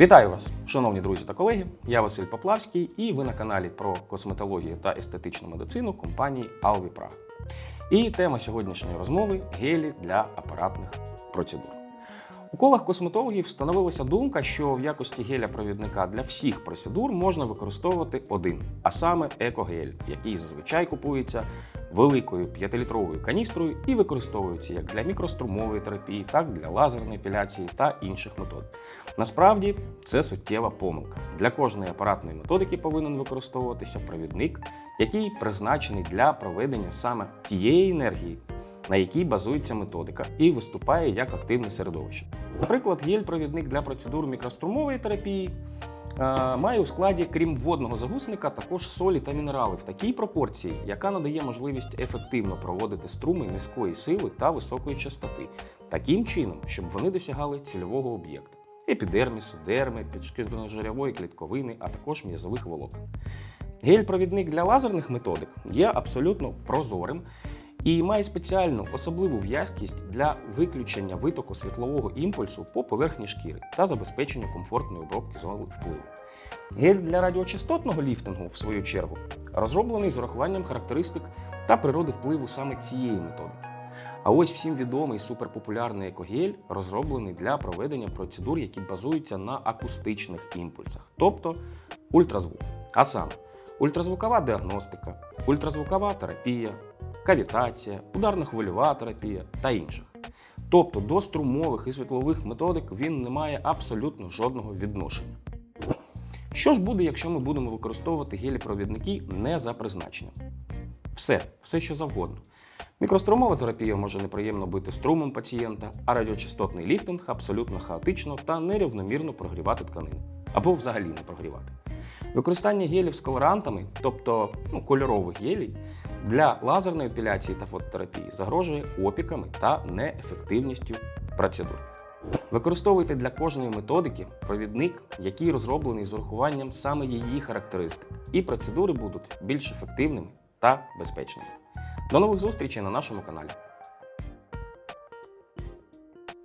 Вітаю вас, шановні друзі та колеги. Я Василь Поплавський, і ви на каналі про косметологію та естетичну медицину компанії Alvipra. І тема сьогоднішньої розмови гелі для апаратних процедур. У колах косметологів встановилася думка, що в якості геля-провідника для всіх процедур можна використовувати один, а саме екогель, який зазвичай купується великою 5-літровою каністрою і використовується як для мікрострумової терапії, так і для лазерної епіляції та інших метод. Насправді це суттєва помилка. Для кожної апаратної методики повинен використовуватися провідник, який призначений для проведення саме тієї енергії, на якій базується методика, і виступає як активне середовище. Наприклад, гель-провідник для процедур мікрострумової терапії має у складі, крім водного загусника, також солі та мінерали в такій пропорції, яка надає можливість ефективно проводити струми низької сили та високої частоти, таким чином, щоб вони досягали цільового об'єкта епідермісу, дерми, підшкірно-жирявої клітковини, а також м'язових волокон. Гель-провідник для лазерних методик є абсолютно прозорим і має спеціальну особливу в'язкість для виключення витоку світлового імпульсу по поверхні шкіри та забезпечення комфортної обробки зони впливу. Гель для радіочастотного ліфтингу, в свою чергу, розроблений з урахуванням характеристик та природи впливу саме цієї методики. А ось всім відомий суперпопулярний екогель розроблений для проведення процедур, які базуються на акустичних імпульсах, тобто ультразвук. А саме ультразвукова діагностика, ультразвукова терапія, кавітація, ударно-хвильова терапія та інших. Тобто до струмових і світлових методик він не має абсолютно жодного відношення. Що ж буде, якщо ми будемо використовувати гелі-провідники не за призначенням? Все, все що завгодно. Мікрострумова терапія може неприємно бити струмом пацієнта, а радіочастотний ліфтинг абсолютно хаотично та нерівномірно прогрівати тканину або взагалі не прогрівати. Використання гелів з колорантами, тобто ну, кольорових гелій, для лазерної епіляції та фототерапії загрожує опіками та неефективністю процедур. Використовуйте для кожної методики провідник, який розроблений з урахуванням саме її характеристик, і процедури будуть більш ефективними та безпечними. До нових зустрічей на нашому каналі.